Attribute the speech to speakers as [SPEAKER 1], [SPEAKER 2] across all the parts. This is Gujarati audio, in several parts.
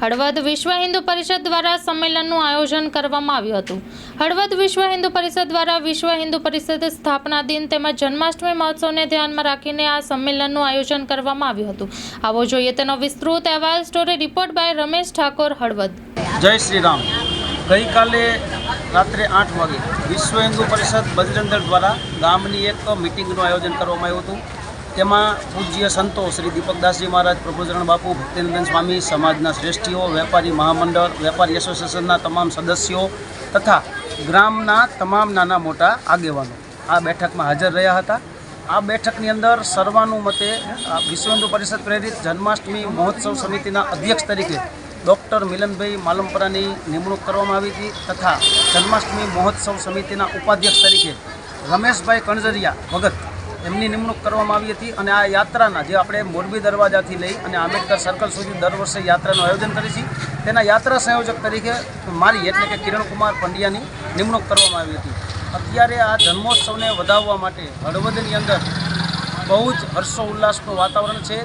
[SPEAKER 1] હળવદ વિશ્વ હિન્દુ પરિષદ દ્વારા સંમેલનનું આયોજન કરવામાં આવ્યું હતું. હળવદ વિશ્વ હિન્દુ પરિષદ દ્વારા વિશ્વ હિન્દુ પરિષદ સ્થાપના દિન તેમજ જન્માષ્ટમી મહોત્સવને ધ્યાનમાં રાખીને આ સંમેલનનું આયોજન કરવામાં આવ્યું હતું. આવો જોઈએ તેનો વિસ્તૃત અહેવાલ story report by Ramesh Thakor Halvad.
[SPEAKER 2] જય શ્રી રામ. ગઈકાલે રાત્રે આઠ વાગે વિશ્વ હિન્દુ પરિષદ બજરંગ દ્વારા ગામની એક મિટિંગનું આયોજન કરવામાં આવ્યું હતું. તેમાં પૂજ્ય સંતો શ્રી દીપકદાસજી મહારાજ, પ્રભુચરણ બાપુ, ભક્તિનંદન સ્વામી, સમાજના શ્રેષ્ઠીઓ, વેપારી મહામંડળ, વેપારી એસોસિએશનના તમામ સદસ્યો તથા ગ્રામના તમામ નાના મોટા આગેવાનો આ બેઠકમાં હાજર રહ્યા હતા. આ બેઠકની અંદર સર્વાનુમતે વિશ્વ હિન્દુ પરિષદ પ્રેરિત જન્માષ્ટમી મહોત્સવ સમિતિના અધ્યક્ષ તરીકે ડૉક્ટર મિલનભાઈ માલમપરાની નિમણૂક કરવામાં આવી હતી તથા જન્માષ્ટમી મહોત્સવ સમિતિના ઉપાધ્યક્ષ તરીકે રમેશભાઈ કણઝરિયા ભગત એમની નિમણૂક કરવામાં આવી હતી અને આ યાત્રાના જે આપણે મોરબી દરવાજાથી લઈ અને આંબેડકર સર્કલ સુધી દર વર્ષે યાત્રાનું આયોજન કરી છીએ. તેના યાત્રા સંયોજક તરીકે મારી એટલે કે કિરણકુમાર પંડ્યાની નિમણૂક કરવામાં આવી હતી. અત્યારે આ જન્મોત્સવને વધાવવા માટે હળવદની અંદર બહુ જ હર્ષો ઉલ્લાસનું વાતાવરણ છે.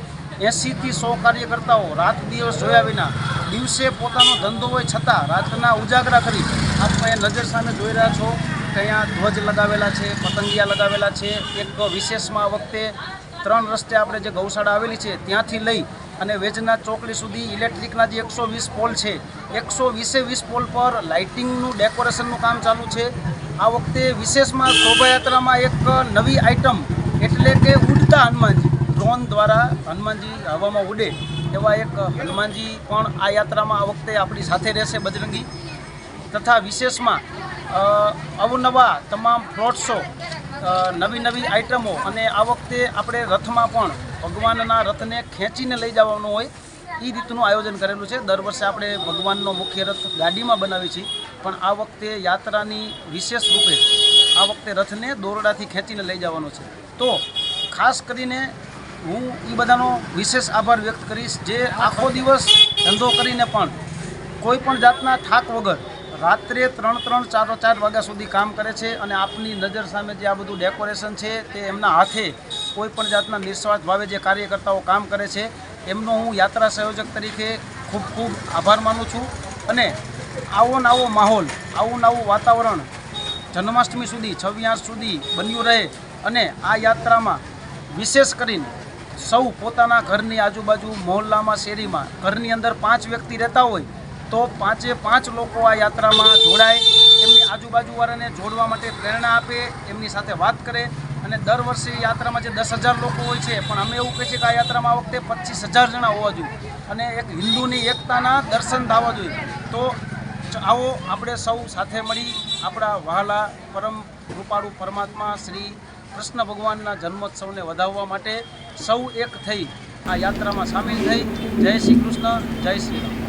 [SPEAKER 2] એંસીથી સો કાર્યકર્તાઓ રાત દિવસ જોયા વિના દિવસે પોતાનો ધંધો હોય છતાં રાતના ઉજાગરા કરી. આપ અહીંયા નજર સામે જોઈ રહ્યા છો. કે અહીંયા ધ્વજ લગાવેલા છે, પતંગિયા લગાવેલા છે, એક વિશેષમાં આ વખતે ત્રણ રસ્તે આપણે જે ગૌશાળા આવેલી છે ત્યાંથી લઈ અને વેજના ચોકડી સુધી ઇલેક્ટ્રિકના જે એકસો વીસ પોલ છે, એકસો વીસે વીસ પોલ પર લાઇટિંગનું, ડેકોરેશનનું કામ ચાલુ છે. આ વખતે વિશેષમાં શોભાયાત્રામાં એક નવી આઇટમ એટલે કે ઉડતા હનુમાનજી, ડ્રોન દ્વારા હનુમાનજી હવામાં ઉડે એવા એક હનુમાનજી પણ આ યાત્રામાં આ વખતે આપણી સાથે રહેશે બજરંગી. તથા વિશેષમાં અવનવા તમામ ફ્લોટ નવી નવી આઇટમો અને આ વખતે આપણે રથમાં પણ ભગવાનના રથને ખેંચીને લઈ જવાનું હોય એ રીતનું આયોજન કરેલું છે. દર વર્ષે આપણે ભગવાનનો મુખ્ય રથ ગાડીમાં બનાવીએ છીએ, પણ આ વખતે યાત્રાની વિશેષ રૂપે આ વખતે રથને દોરડાથી ખેંચીને લઈ જવાનો છે. તો ખાસ કરીને હું એ બધાનો વિશેષ આભાર વ્યક્ત કરીશ. જે આખો દિવસ ધંધો કરીને પણ કોઈ પણ જાતના થાક વગર રાત્રે ત્રણ ત્રણ ચાર ચાર વાગ્યા સુધી કામ કરે છે અને આપની નજર સામે જે આ બધું ડેકોરેશન છે તે એમના હાથે કોઈ પણ જાતના નિસ્વાર્થ ભાવે જે કાર્યકર્તાઓ કામ કરે છે, એમનો હું યાત્રા સંયોજક તરીકે ખૂબ ખૂબ આભાર માનું છું. અને આવો નવો માહોલ, આવું નવું વાતાવરણ જન્માષ્ટમી સુધી છવ્યાસ સુધી બન્યું રહે અને આ યાત્રામાં વિશેષ કરીને સૌ પોતાના ઘરની આજુબાજુ મહોલ્લામાં, શેરીમાં, ઘરની અંદર પાંચ વ્યક્તિ રહેતા હોય તો પાંચે પાંચ લોકો આ યાત્રામાં જોડાય, એમની આજુબાજુવાળાને જોડવા માટે પ્રેરણા આપે, એમની સાથે વાત કરે અને દર વર્ષે યાત્રામાં જે દસ હજાર લોકો હોય છે, પણ અમે એવું કહીએ છીએ કે આ યાત્રામાં વખતે પચીસ હજાર જણા હોવા જોઈએ અને એક હિન્દુની એકતાના દર્શન થવા જોઈએ. તો આવો આપણે સૌ સાથે મળી આપણા વહાલા પરમ કૃપાળુ પરમાત્મા શ્રી કૃષ્ણ ભગવાનના જન્મોત્સવને વધાવવા માટે સૌ એક થઈ આ યાત્રામાં સામેલ થઈ. જય શ્રી કૃષ્ણ, જય શ્રી રામ.